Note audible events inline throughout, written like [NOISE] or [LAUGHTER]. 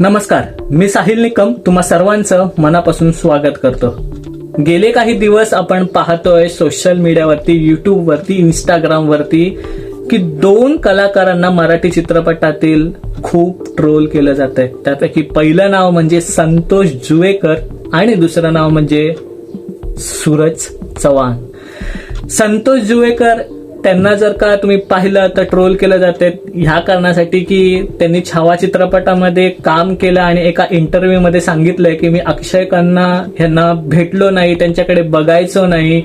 नमस्कार मी साहिल निकम तुम्हा सर्वांचं मनापासून स्वागत करतो. गेले काही दिवस आपण पाहतोय सोशल मीडियावरती युट्यूबवरती इंस्टाग्रामवरती की दोन कलाकारांना मराठी चित्रपटातील खूप ट्रोल केलं जात आहे त्यापैकी पहिलं नाव म्हणजे संतोष जुवेकर आणि दुसरं नाव म्हणजे सूरज चव्हाण. संतोष जुवेकर त्यांना जर का तुम्ही पाहिलं तर ट्रोल केलं जाते. ह्या कारणासाठी की त्यांनी छावा चित्रपटामध्ये काम केलं आणि एका इंटरव्ह्यू मध्ये सांगितलंय की मी अक्षय खन्ना ह्यांना भेटलो नाही त्यांच्याकडे बघायचो नाही.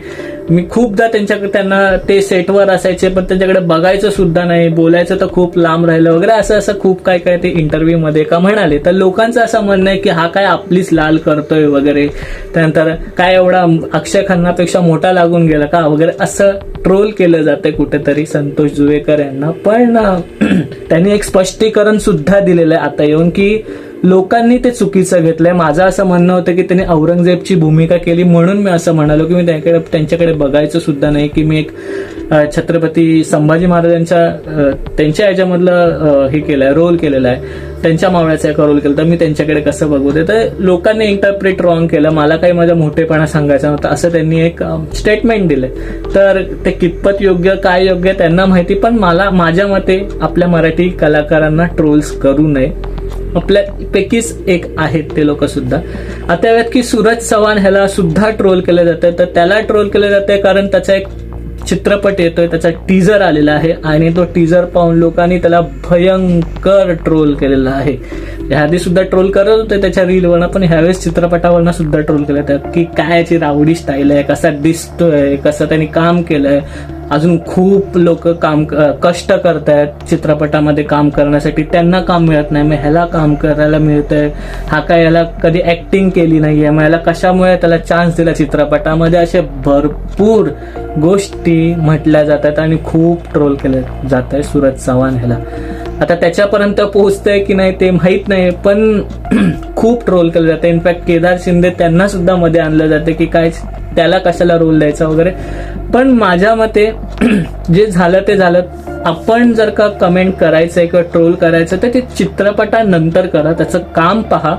मी खूपदा त्यांच्याकडे त्यांना ते सेटवर असायचे पण त्यांच्याकडे बघायचं सुद्धा नाही बोलायचं तर खूप लांब राहिलं वगैरे असं असं खूप काय काय ते इंटरव्ह्यूमध्ये का म्हणाले. तर लोकांचं असं म्हणणं आहे की हा काय आपलीच लाल करतोय वगैरे. त्यानंतर काय एवढा अक्षय खन्नापेक्षा मोठा लागून गेला का वगैरे असं ट्रोल केलं जातंय कुठेतरी संतोष जुवेकर यांना. पण [CLEARS THROAT] त्यांनी एक स्पष्टीकरण सुद्धा दिलेलं आहे आता येऊन की लोकांनी ते चुकीचं घेतलंय. माझं असं म्हणणं होतं की त्यांनी औरंगजेबची भूमिका केली म्हणून मी असं म्हणालो की मी त्यांच्याकडे त्यांच्याकडे बघायचं सुद्धा नाही की मी एक छत्रपती संभाजी महाराजांच्या त्यांच्या याच्यामधलं हे हे केलंय रोल केलेला आहे. त्यांच्या मावळ्याचा एक रोल केला तर मी त्यांच्याकडे कसं बघू दे? तर लोकांनी इंटरप्रिट रॉंग केलं. मला काही माझा मोठेपणा सांगायचा नव्हता. असं त्यांनी एक स्टेटमेंट दिले तर ते कितपत योग्य काय योग्य त्यांना माहिती पण मला माझ्या मते आपल्या मराठी कलाकारांना ट्रोल्स करू नये. आपल्यापैकीच एक आहेत ते लोक सुद्धा. आता यात की सूरज चव्हाण ह्याला सुद्धा ट्रोल केलं जातं तर त्याला ट्रोल केलं जातंय कारण त्याचा एक चित्रपट येतोय त्याचा टीजर आलेला आहे आणि तो टीजर पाहून लोकांनी त्याला भयंकर ट्रोल केलेला आहे. ह्याआधी सुद्धा ट्रोल करत होते त्याच्या रीलवरनं पण ह्यावेळेस चित्रपटावरनं सुद्धा ट्रोल केलं होतं की काय याची रावडी स्टाईल आहे कसा दिसतोय कसं त्यांनी काम केलंय. अजून खूप लोक काम अं, कष्ट करतायत चित्रपटामध्ये काम करण्यासाठी. त्यांना काम मिळत नाही मग ह्याला काम करायला मिळतंय. हा काय याला कधी ऍक्टिंग केली नाही आहे मग याला कशामुळे त्याला चान्स दिला चित्रपटामध्ये? असे भरपूर गोष्टी म्हटल्या जातात आणि खूप ट्रोल केल्या जात आहे सूरज चव्हाण ह्याला. आता त्याच्यापर्यंत पोहोचतंय की नाही ते माहीत नाही पण [CLEARS THROAT] खूप ट्रोल केलं जातं. इनफॅक्ट केदार शिंदे त्यांना सुद्धा मध्ये आणलं जाते की काय त्याला कशाला रोल द्यायचा वगैरे. पण माझ्या मते [CLEARS THROAT] जे झालं ते झालं. आपण जर का कमेंट करायचंय किंवा ट्रोल करायचं तर ते चित्रपटानंतर करा. त्याचं काम पहा.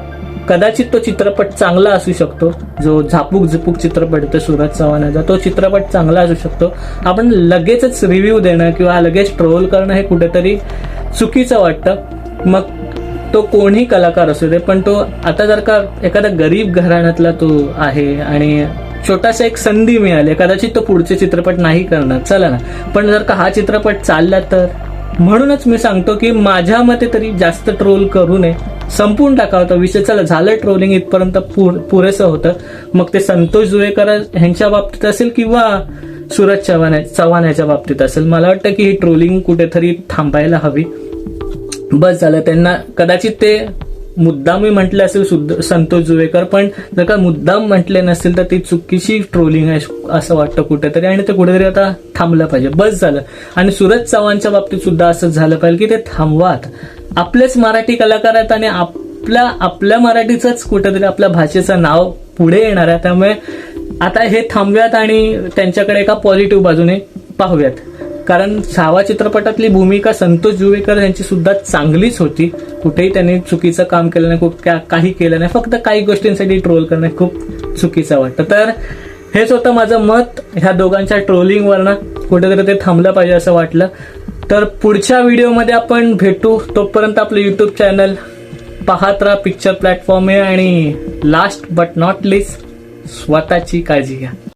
कदाचित तो चित्रपट चांगला असू शकतो. जो झापूक झुपूक चित्रपट होतो सूरज चव्हाणाचा तो चित्रपट चांगला असू शकतो. आपण लगेचच रिव्ह्यू देणं किंवा लगेच ट्रोल करणं हे कुठेतरी चुकीचं वाटतं. मग तो कोणी कलाकार असू दे पण तो आता जर का एखादा गरीब घराण्यातला तो आहे आणि छोटासा एक संधी मिळाली कदाचित तो पुढचे चित्रपट नाही करणार. चला ना. पण जर का हा चित्रपट चालला तर? म्हणूनच मी सांगतो की माझ्या मते तरी जास्त ट्रोल करू नये. संपून टाकावं होता विषय. चला झालं ट्रोलिंग इथपर्यंत पुरेसं होतं. मग ते संतोष जुवेकर ह्यांच्या बाबतीत असेल किंवा सूरज चव्हाण चव्हाण याच्या बाबतीत असेल. मला वाटतं की ही ट्रोलिंग कुठेतरी थांबायला हवी. बस झालं. त्यांना कदाचित ते मुद्दामही म्हटले असेल संतोष जुवेकर पण जर का मुद्दाम म्हटले नसेल तर ती चुकीची ट्रोलिंग आहे असं वाटतं कुठेतरी आणि ते कुठेतरी आता थांबलं पाहिजे. बस झालं. आणि सुरज चव्हाणच्या बाबतीत सुद्धा असं झालं पाहिजे की ते थांबवात. आपलेच मराठी कलाकार आहेत आणि आपल्या आपल्या मराठीचंच कुठेतरी आपल्या भाषेचं नाव पुढे येणार आहे. त्यामुळे आता हे थांबव्यात आणि त्यांच्याकडे एका पॉझिटिव्ह बाजूने पाहूयात कारण सहावा चित्रपटातली भूमिका संतोष जुवेकर यांची सुद्धा चांगलीच होती. कुठेही त्यांनी चुकीचं काम केलं नाही खूप काही केलं नाही फक्त काही गोष्टींसाठी ट्रोल करणं खूप चुकीचं वाटतं. तर हेच होतं माझं मत. ह्या दोघांच्या ट्रोलिंगवरनं कुठेतरी ते थांबलं पाहिजे असं वाटलं. तर पुढच्या व्हिडिओमध्ये आपण भेटू. तोपर्यंत आपलं युट्यूब चॅनल पाहत राहा पिक्चर प्लॅटफॉर्म आहे आणि लास्ट बट नॉट लिस्ट स्वतःची काळजी घ्या.